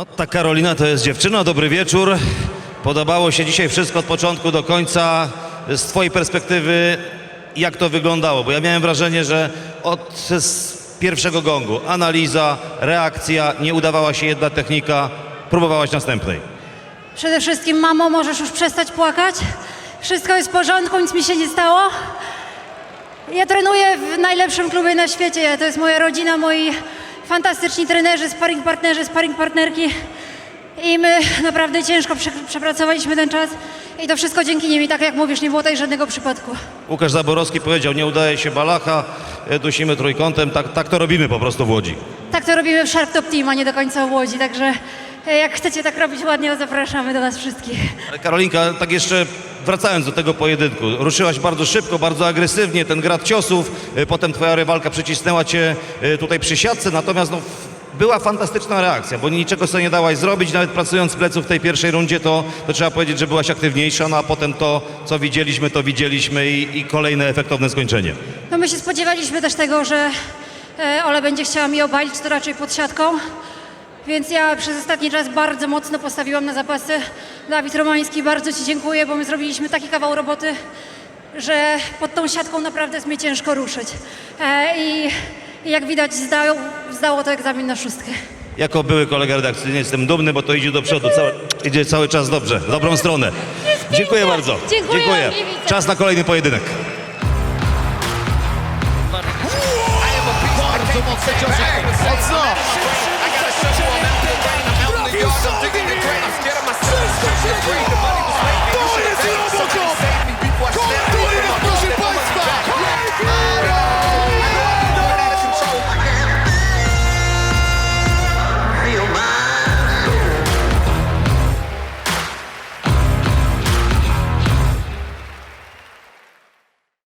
No, ta Karolina to jest dziewczyna, dobry wieczór. Podobało się dzisiaj wszystko od początku do końca. Z Twojej perspektywy, jak to wyglądało? Bo ja miałem wrażenie, że od pierwszego gongu analiza, reakcja, nie udawała się jedna technika, próbowałaś następnej. Przede wszystkim, mamo, możesz już przestać płakać. Wszystko jest w porządku, nic mi się nie stało. Ja trenuję w najlepszym klubie na świecie. To jest moja rodzina, moi fantastyczni trenerzy, sparring partnerzy, sparring partnerki. I my naprawdę ciężko prze, przepracowaliśmy ten czas. I to wszystko dzięki nim. I tak jak mówisz, nie było tutaj żadnego przypadku. Łukasz Zaborowski powiedział, nie udaje się balacha, e, dusimy trójkątem, tak, tak to robimy po prostu w Łodzi. Tak to robimy w Sharp Top Team, a nie do końca w Łodzi. Także jak chcecie tak robić ładnie, to zapraszamy do was wszystkich. Ale Karolinka, tak jeszcze wracając do tego pojedynku, ruszyłaś bardzo szybko, bardzo agresywnie, ten grad ciosów, y, potem twoja rywalka przycisnęła cię y, tutaj przy siatce, natomiast no, była fantastyczna reakcja, bo niczego sobie nie dałaś zrobić, nawet pracując pleców w tej pierwszej rundzie, to, to trzeba powiedzieć, że byłaś aktywniejsza, no a potem to, co widzieliśmy, to widzieliśmy i, i kolejne efektowne skończenie. No my się spodziewaliśmy też tego, że e, Ola będzie chciała mi obalić, to raczej pod siatką. Więc ja przez ostatni czas bardzo mocno postawiłam na zapasy. Dawid Romański, bardzo Ci dziękuję, bo my zrobiliśmy taki kawał roboty, że pod tą siatką naprawdę jest mi ciężko ruszyć. E, I, i jak widać zdał, zdało to egzamin na szóstkę. Jako były kolega redakcyjny jestem dumny, bo to idzie do przodu, cały, idzie cały czas dobrze, w dobrą stronę. Dziękuję bardzo. Dziękuję, Gliwice. Czas na kolejny pojedynek. Bardzo mocne ciosy. Mocno.